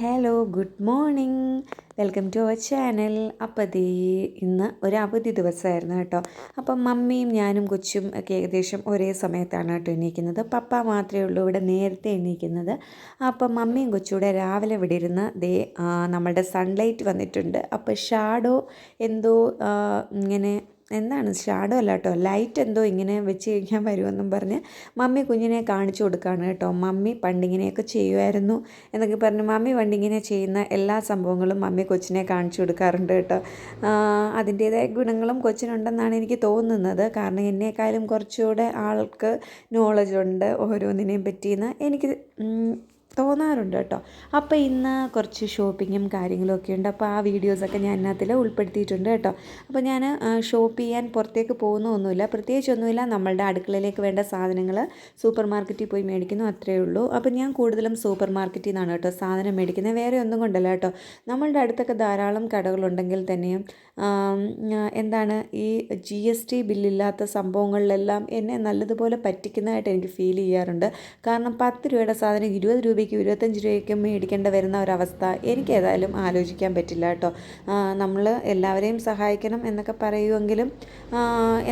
Hello good morning welcome to our channel അപ്പോൾ ദേ ഇന്ന് ഒരു അവധി ദിവസമായിരുന്നു കേട്ടോ. അപ്പം മമ്മിയും ഞാനും കൊച്ചും ഒക്കെ ഏകദേശം ഒരേ സമയത്താണ് കേട്ടോ എണീക്കുന്നത്. പപ്പ മാത്രമേ ഉള്ളൂ ഇവിടെ നേരത്തെ എണീക്കുന്നത്. അപ്പം മമ്മിയും കൊച്ചും കൊച്ചൂടെ രാവിലെ ഇവിടെ ഇരുന്ന് ദേ നമ്മളുടെ സൺലൈറ്റ് വന്നിട്ടുണ്ട്. അപ്പോൾ ഷാഡോ എന്തോ ഇങ്ങനെ എന്താണ്? ഷാഡോ അല്ല കേട്ടോ. ലൈറ്റ് എന്തോ ഇങ്ങനെ വെച്ച് കഴിഞ്ഞാൽ വരുമെന്നും പറഞ്ഞ് മമ്മി കുഞ്ഞിനെ കാണിച്ചു കൊടുക്കുകയാണ് കേട്ടോ. മമ്മി പണ്ടിങ്ങനെയൊക്കെ ചെയ്യുമായിരുന്നു എന്നൊക്കെ പറഞ്ഞ് മമ്മി പണ്ടിങ്ങനെ ചെയ്യുന്ന എല്ലാ സംഭവങ്ങളും മമ്മി കൊച്ചിനെ കാണിച്ചു കൊടുക്കാറുണ്ട് കേട്ടോ. അതിന്റേതായ ഗുണങ്ങളും കൊച്ചിനുണ്ടെന്നാണ് എനിക്ക് തോന്നുന്നത്. കാരണം എന്നെക്കാളും കുറച്ചുകൂടെ ആൾക്ക് നോളജുണ്ട് ഓരോന്നിനെയും പറ്റിയെന്ന് എനിക്ക് തോന്നാറുണ്ട് കേട്ടോ അപ്പോൾ ഇന്ന് കുറച്ച് ഷോപ്പിങ്ങും കാര്യങ്ങളും ഒക്കെ ഉണ്ട്. അപ്പോൾ ആ വീഡിയോസൊക്കെ ഞാൻ അതിനകത്തിൽ ഉൾപ്പെടുത്തിയിട്ടുണ്ട് കേട്ടോ അപ്പോൾ ഞാൻ ഷോപ്പ് ചെയ്യാൻ പുറത്തേക്ക് പോകുന്നൊന്നുമില്ല. പ്രത്യേകിച്ചൊന്നുമില്ല. നമ്മളുടെ അടുക്കളയിലേക്ക് വേണ്ട സാധനങ്ങൾ സൂപ്പർ മാർക്കറ്റിൽ പോയി മേടിക്കുന്നു. അത്രയേ ഉള്ളൂ. അപ്പോൾ ഞാൻ കൂടുതലും സൂപ്പർ മാർക്കറ്റിൽ നിന്നാണ് കേട്ടോ സാധനം മേടിക്കുന്നത്. വേറെ ഒന്നും കൊണ്ടല്ല കേട്ടോ നമ്മളുടെ അടുത്തൊക്കെ ധാരാളം കടകളുണ്ടെങ്കിൽ തന്നെയും എന്താണ് ഈ ജി എസ് ടി ബില്ലില്ലാത്ത സംഭവങ്ങളിലെല്ലാം എന്നെ നല്ലതുപോലെ പറ്റിക്കുന്നതായിട്ട് എനിക്ക് ഫീൽ ചെയ്യാറുണ്ട്. കാരണം പത്ത് രൂപയുടെ സാധനം ഇരുപത് രൂപയ്ക്കും ഇരുപത്തഞ്ച് രൂപയ്ക്കും മേടിക്കേണ്ട വരുന്ന ഒരവസ്ഥ എനിക്ക് ഏതായാലും ആലോചിക്കാൻ പറ്റില്ല കേട്ടോ. നമ്മൾ എല്ലാവരെയും സഹായിക്കണം എന്നൊക്കെ പറയുമെങ്കിലും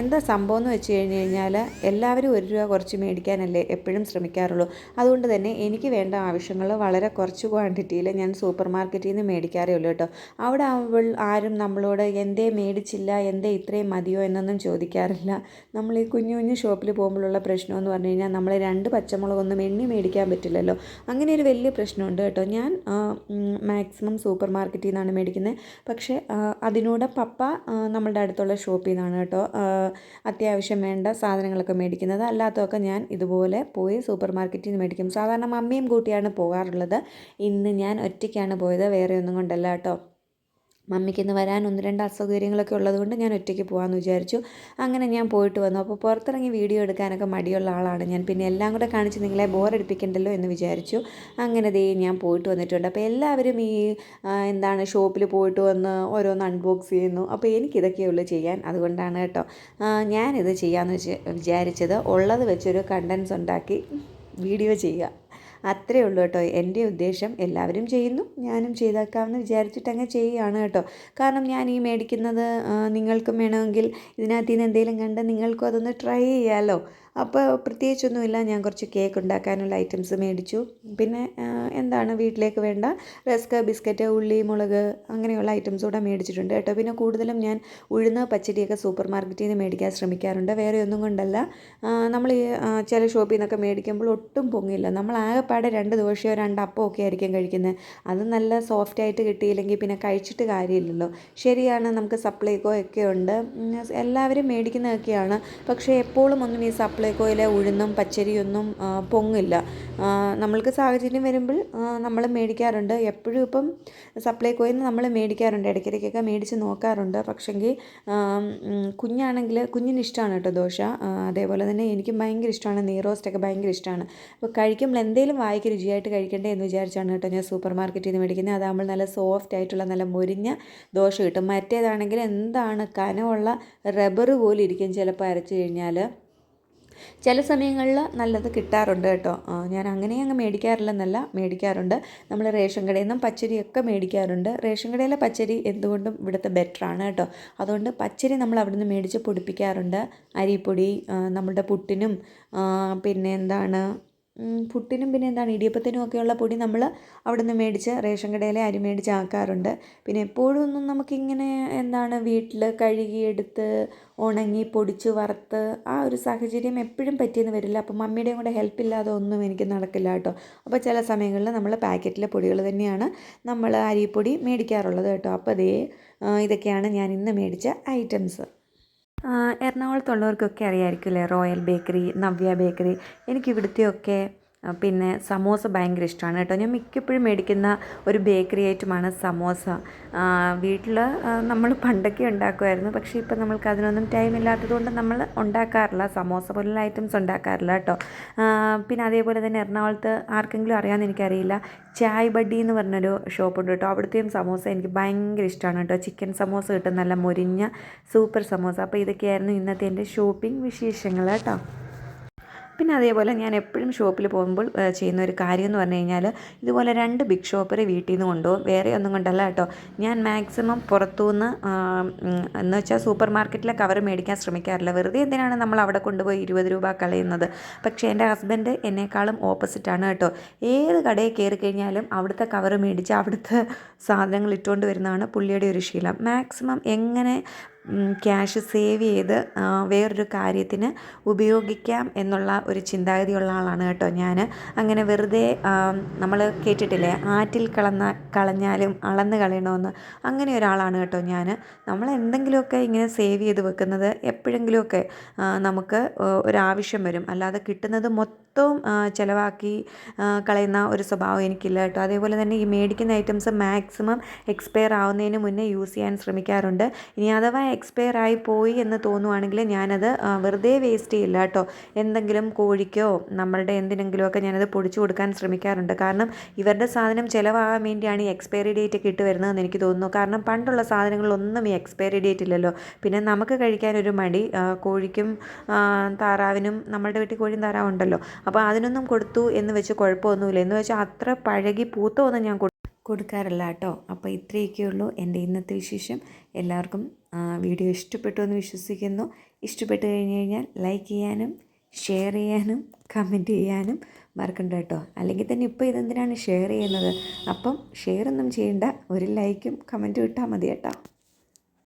എന്താ സംഭവം എന്ന് വെച്ച് കഴിഞ്ഞ് കഴിഞ്ഞാൽ എല്ലാവരും ഒരു രൂപ കുറച്ച് മേടിക്കാനല്ലേ എപ്പോഴും ശ്രമിക്കാറുള്ളൂ. അതുകൊണ്ട് തന്നെ എനിക്ക് വേണ്ട ആവശ്യങ്ങൾ വളരെ കുറച്ച് ക്വാണ്ടിറ്റിയിൽ ഞാൻ സൂപ്പർ മാർക്കറ്റിൽ നിന്ന് മേടിക്കാറേ ഉള്ളൂ കേട്ടോ. അവിടെ അവൾ ആരും നമ്മളോട് എന്തേ മേടിച്ചില്ല എന്തേ ഇത്രയും മതിയോ എന്നൊന്നും ചോദിക്കാറില്ല. നമ്മൾ ഈ കുഞ്ഞു കുഞ്ഞു ഷോപ്പിൽ പോകുമ്പോഴുള്ള പ്രശ്നമെന്ന് പറഞ്ഞു കഴിഞ്ഞാൽ നമ്മൾ രണ്ട് പച്ചമുളകൊന്നും എണ്ണി മേടിക്കാൻ പറ്റില്ലല്ലോ. അങ്ങനെ ഒരു വലിയ പ്രശ്നമുണ്ട് കേട്ടോ. ഞാൻ മാക്സിമം സൂപ്പർ മാർക്കറ്റിൽ നിന്നാണ് മേടിക്കുന്നത് പക്ഷേ അതിനോട് പപ്പ നമ്മളുടെ അടുത്തുള്ള ഷോപ്പിൽ നിന്നാണ് കേട്ടോ. അത്യാവശ്യം വേണ്ട സാധനങ്ങളൊക്കെ മേടിക്കുന്നത്. അല്ലാത്തതൊക്കെ ഞാൻ ഇതുപോലെ പോയി സൂപ്പർ മാർക്കറ്റിൽ നിന്ന് മേടിക്കും. സാധാരണ മമ്മിയും കൂട്ടിയാണ് പോകാറുള്ളത്. ഇന്ന് ഞാൻ ഒറ്റയ്ക്കാണ് പോയത്. വേറെ ഒന്നും കൊണ്ടല്ല കേട്ടോ. മമ്മിക്ക് ഇന്ന് വരാൻ ഒന്ന് രണ്ട് അസൗകര്യങ്ങളൊക്കെ ഉള്ളതുകൊണ്ട് ഞാൻ ഒറ്റയ്ക്ക് പോകാമെന്ന് വിചാരിച്ചു. അങ്ങനെ ഞാൻ പോയിട്ട് വന്നു. അപ്പോൾ പുറത്തിറങ്ങി വീഡിയോ എടുക്കാനൊക്കെ മടിയുള്ള ആളാണ് ഞാൻ. പിന്നെ എല്ലാം കൂടെ കാണിച്ച് നിങ്ങളെ ബോറടിപ്പിക്കണ്ടല്ലോ എന്ന് വിചാരിച്ചു. അങ്ങനെ ദേ ഞാൻ പോയിട്ട് വന്നിട്ടുണ്ട്. അപ്പോൾ എല്ലാവരും ഈ എന്താണ് ഷോപ്പിൽ പോയിട്ട് വന്ന് ഓരോന്ന് അൺബോക്സ് ചെയ്യുന്നു. അപ്പോൾ എനിക്കിതൊക്കെയേ ഉള്ളൂ ചെയ്യാൻ. അതുകൊണ്ടാണ് കേട്ടോ. ഞാനിത് ചെയ്യാമെന്ന് വിചാരിച്ചത്. ഉള്ളത് വെച്ചൊരു കണ്ടൻസ് ഉണ്ടാക്കി വീഡിയോ ചെയ്യുക. അത്രേ ഉള്ളൂ കേട്ടോ. എന്റെ ഉദ്ദേശം എല്ലാവരും ചെയ്യുന്നു. ഞാനും ചെയ്തേക്കാമെന്ന് വിചാരിച്ചിട്ട് അങ്ങ് ചെയ്യുകയാണ് കേട്ടോ. കാരണം ഞാൻ ഈ മേടിക്കുന്നത് നിങ്ങൾക്കും വേണമെങ്കിൽ ഇതിനകത്ത് നിന്ന് എന്തെങ്കിലും കണ്ട് നിങ്ങൾക്കും അതൊന്ന് ട്രൈ ചെയ്യാമല്ലോ അപ്പോൾ പ്രത്യേകിച്ചൊന്നുമില്ല ഞാൻ കുറച്ച് കേക്ക് ഉണ്ടാക്കാനുള്ള ഐറ്റംസ് മേടിച്ചു. പിന്നെ എന്താണ് വീട്ടിലേക്ക് വേണ്ട? റസ്ക് ബിസ്ക്കറ്റ് ഉള്ളി മുളക് അങ്ങനെയുള്ള ഐറ്റംസ് കൂടെ മേടിച്ചിട്ടുണ്ട് കേട്ടോ. പിന്നെ കൂടുതലും ഞാൻ ഉഴുന്ന പച്ചടിയൊക്കെ സൂപ്പർ മാർക്കറ്റിൽ നിന്ന് മേടിക്കാൻ ശ്രമിക്കാറുണ്ട്. വേറെ ഒന്നും കൊണ്ടല്ല. നമ്മൾ ഈ ചില ഷോപ്പിൽ നിന്നൊക്കെ മേടിക്കുമ്പോൾ ഒട്ടും പൊങ്ങില്ല. നമ്മൾ ആകെപ്പാടെ രണ്ട് ദോശയോ രണ്ട് അപ്പമോ ഒക്കെ ആയിരിക്കും കഴിക്കുന്നത് അത് നല്ല സോഫ്റ്റ് ആയിട്ട് കിട്ടിയില്ലെങ്കിൽ പിന്നെ കഴിച്ചിട്ട് കാര്യമില്ലല്ലോ. ശരിയാണ് നമുക്ക് സപ്ലൈകോ ഒക്കെ ഉണ്ട്. എല്ലാവരും മേടിക്കുന്നതൊക്കെയാണ്. പക്ഷേ എപ്പോഴും ഒന്നും ഈ സപ്ലൈകോയിലെ ഉഴുന്നും പച്ചരിയൊന്നും പൊങ്ങില്ല. നമ്മൾക്ക് സാഹചര്യം വരുമ്പോൾ നമ്മൾ മേടിക്കാറുണ്ട്. എപ്പോഴും ഇപ്പം സപ്ലൈകോയിൽ നിന്ന് നമ്മൾ മേടിക്കാറുണ്ട്. ഇടയ്ക്കിടയ്ക്കൊക്കെ മേടിച്ച് നോക്കാറുണ്ട്. പക്ഷെങ്കിൽ കുഞ്ഞാണെങ്കിൽ കുഞ്ഞിന് ഇഷ്ടമാണ് കേട്ടോ ദോശ. അതേപോലെ തന്നെ എനിക്ക് ഭയങ്കര ഇഷ്ടമാണ്. നീറോസ്റ്റൊക്കെ റോസ്റ്റൊക്കെ ഭയങ്കര ഇഷ്ടമാണ്. അപ്പോൾ കഴിക്കുമ്പോൾ എന്തെങ്കിലും വായിക്ക് രുചിയായിട്ട് കഴിക്കണ്ടേ എന്ന് വിചാരിച്ചാണ് കേട്ടോ ഞാൻ സൂപ്പർ മാർക്കറ്റിൽ നിന്ന് മേടിക്കുന്നത്. അതാകുമ്പോൾ നല്ല സോഫ്റ്റ് ആയിട്ടുള്ള നല്ല മുരിഞ്ഞ ദോശ കിട്ടും. മറ്റേതാണെങ്കിൽ എന്താണ് കനമുള്ള റബ്ബർ പോലെ ഇരിക്കും ചിലപ്പോൾ അരച്ച് കഴിഞ്ഞാൽ. ചില സമയങ്ങളിൽ നല്ലത് കിട്ടാറുണ്ട് കേട്ടോ. ഞാൻ അങ്ങനെ അങ്ങ് മേടിക്കാറില്ലെന്നല്ല മേടിക്കാറുണ്ട്. നമ്മൾ റേഷൻ കടയിൽ നിന്നും പച്ചരിയൊക്കെ മേടിക്കാറുണ്ട്. റേഷൻ കടയിലെ പച്ചരി എന്തുകൊണ്ടും ഇവിടുത്തെ ബെറ്ററാണ് കേട്ടോ. അതുകൊണ്ട് പച്ചരി നമ്മൾ അവിടെ നിന്ന് മേടിച്ച് പൊടിപ്പിക്കാറുണ്ട്. അരിപ്പൊടി നമ്മുടെ പുട്ടിനും പിന്നെ എന്താണ് പുട്ടിനും പിന്നെ എന്താണ് ഇടിയപ്പത്തിനും ഒക്കെയുള്ള പൊടി നമ്മൾ അവിടെ നിന്ന് മേടിച്ച് റേഷൻ കടയിലെ അരി മേടിച്ച് ആക്കാറുണ്ട്. പിന്നെ എപ്പോഴും ഒന്നും നമുക്കിങ്ങനെ എന്താണ് വീട്ടിൽ കഴുകിയെടുത്ത് ഉണങ്ങി പൊടിച്ച് വറുത്ത് ആ ഒരു സാഹചര്യം എപ്പോഴും പറ്റിയെന്ന് വരില്ല. അപ്പോൾ മമ്മിയുടെയും കൂടെ ഹെൽപ്പ് ഇല്ലാതെ ഒന്നും എനിക്ക് നടക്കില്ല കേട്ടോ. അപ്പോൾ ചില സമയങ്ങളിൽ നമ്മൾ പാക്കറ്റിലെ പൊടികൾ തന്നെയാണ് നമ്മൾ അരിപ്പൊടി മേടിക്കാറുള്ളത് കേട്ടോ. അപ്പോൾ അതേ ഇതൊക്കെയാണ് ഞാൻ ഇന്ന് മേടിച്ച ഐറ്റംസ് എറണാകുളത്തുള്ളവർക്കൊക്കെ അറിയാമായിരിക്കുമല്ലേ റോയൽ ബേക്കറി നവ്യ ബേക്കറി എനിക്ക് ഇവിടുത്തെയൊക്കെ പിന്നെ സമോസ ഭയങ്കര ഇഷ്ടമാണ് കേട്ടോ. ഞാൻ മിക്കപ്പോഴും മേടിക്കുന്ന ഒരു ബേക്കറി ഐറ്റമാണ് സമോസ. വീട്ടിൽ നമ്മൾ പണ്ടൊക്കെ ഉണ്ടാക്കുമായിരുന്നു. പക്ഷേ ഇപ്പം നമ്മൾക്ക് അതിനൊന്നും ടൈം ഇല്ലാത്തതുകൊണ്ട് നമ്മൾ ഉണ്ടാക്കാറില്ല. സമോസ പോലുള്ള ഐറ്റംസ് ഉണ്ടാക്കാറില്ല കേട്ടോ. പിന്നെ അതേപോലെ തന്നെ എറണാകുളത്ത് ആർക്കെങ്കിലും അറിയാമെന്ന് എനിക്കറിയില്ല. ചായ് ബഡി എന്ന് പറഞ്ഞൊരു ഷോപ്പുണ്ട് കേട്ടോ. അവിടുത്തെയും സമോസ എനിക്ക് ഭയങ്കര ഇഷ്ടമാണ് കേട്ടോ. ചിക്കൻ സമോസ കിട്ടും. നല്ല മൊരിഞ്ഞ സൂപ്പർ സമോസ. അപ്പോൾ ഇതൊക്കെയായിരുന്നു ഇന്നത്തെ എന്റെ ഷോപ്പിംഗ് വിശേഷങ്ങൾ കേട്ടോ. പിന്നെ അതേപോലെ ഞാൻ എപ്പോഴും ഷോപ്പിൽ പോകുമ്പോൾ ചെയ്യുന്ന ഒരു കാര്യം എന്ന് പറഞ്ഞു കഴിഞ്ഞാൽ ഇതുപോലെ രണ്ട് ബിഗ് ഷോപ്പറെ വീട്ടിൽ നിന്ന് കൊണ്ടുപോകും. വേറെ ഒന്നും കൊണ്ടല്ല കേട്ടോ. ഞാൻ മാക്സിമം പുറത്തുനിന്ന് എന്ന് വെച്ചാൽ സൂപ്പർ മാർക്കറ്റിലെ കവർ മേടിക്കാൻ ശ്രമിക്കാറില്ല. വെറുതെ എന്തിനാണ് നമ്മൾ അവിടെ കൊണ്ടുപോയി ഇരുപത് രൂപ കളയുന്നത്? പക്ഷേ എന്റെ ഹസ്ബൻഡ് എന്നെക്കാളും ഓപ്പോസിറ്റാണ് കേട്ടോ. ഏത് കടയിൽ കയറി കഴിഞ്ഞാലും അവിടുത്തെ കവർ മേടിച്ച് അവിടുത്തെ സാധനങ്ങൾ ഇട്ടുകൊണ്ട് വരുന്നതാണ് പുള്ളിയുടെ ഒരു ശീലം. മാക്സിമം എങ്ങനെ ക്യാഷ് സേവ് ചെയ്ത് വേറൊരു കാര്യത്തിന് ഉപയോഗിക്കാം എന്നുള്ള ഒരു ചിന്താഗതിയുള്ള ആളാണ് കേട്ടോ ഞാൻ അങ്ങനെ വെറുതെ നമ്മൾ കേട്ടിട്ടില്ലേ? ആറ്റിൽ കളന്ന കളഞ്ഞാലും അളന്ന് കളയണമെന്ന് അങ്ങനെ ഒരാളാണ് കേട്ടോ ഞാൻ നമ്മൾ എന്തെങ്കിലുമൊക്കെ ഇങ്ങനെ സേവ് ചെയ്ത് വെക്കുന്നത് എപ്പോഴെങ്കിലുമൊക്കെ നമുക്ക് ഒരാവശ്യം വരും. അല്ലാതെ കിട്ടുന്നത് മൊത്തവും ചിലവാക്കി കളയുന്ന ഒരു സ്വഭാവം എനിക്കില്ല കേട്ടോ. അതേപോലെ തന്നെ ഈ മേടിക്കുന്ന ഐറ്റംസ് മാക്സിമം എക്സ്പയർ ആവുന്നതിന് മുന്നേ യൂസ് ചെയ്യാൻ ശ്രമിക്കാറുണ്ട്. ഇനി അഥവാ എക്സ്പയർ ആയി പോയി എന്ന് തോന്നുവാണെങ്കിൽ ഞാനത് വെറുതെ വേസ്റ്റ് ചെയ്യില്ല കേട്ടോ. എന്തെങ്കിലും കോഴിക്കോ നമ്മളുടെ എന്തിനെങ്കിലുമൊക്കെ ഞാനത് പൊടിച്ചു കൊടുക്കാൻ ശ്രമിക്കാറുണ്ട്. കാരണം ഇവരുടെ സാധനം ചിലവാകാൻ വേണ്ടിയാണ് ഈ എക്സ്പയറി ഡേറ്റ് ഒക്കെ ഇട്ട് വരുന്നതെന്ന് എനിക്ക് തോന്നുന്നു. കാരണം പണ്ടുള്ള സാധനങ്ങളൊന്നും ഈ എക്സ്പയറി ഡേറ്റ് ഇല്ലല്ലോ. പിന്നെ നമുക്ക് കഴിക്കാനൊരു മടി കോഴിക്കും താറാവിനും നമ്മളുടെ വീട്ടിൽ കോഴിയും താറാവും ഉണ്ടല്ലോ. അപ്പോൾ അതിനൊന്നും കൊടുത്തു എന്ന് വെച്ച് കുഴപ്പമൊന്നുമില്ല. എന്ന് വെച്ചാൽ അത്ര പഴകി പൂത്തമൊന്നും ഞാൻ കൊടു- കൊടുക്കാറില്ല കേട്ടോ. അപ്പോൾ ഇത്രയൊക്കെയുള്ളൂ എന്റെ ഇന്നത്തെ വിശേഷം. എല്ലാവർക്കും വീഡിയോ ഇഷ്ടപ്പെട്ടു എന്ന് വിശ്വസിക്കുന്നു. ഇഷ്ടപ്പെട്ട് കഴിഞ്ഞ് കഴിഞ്ഞാൽ ലൈക്ക് ചെയ്യാനും ഷെയർ ചെയ്യാനും കമന്റ് ചെയ്യാനും മറക്കണ്ട കേട്ടോ. അല്ലെങ്കിൽ തന്നെ ഇപ്പോൾ ഇതെന്തിനാണ് ഷെയർ ചെയ്യുന്നത്? അപ്പം ഷെയർ ഒന്നും ചെയ്യേണ്ട. ഒരു ലൈക്കും കമന്റും ഇട്ടാൽ മതി കേട്ടോ.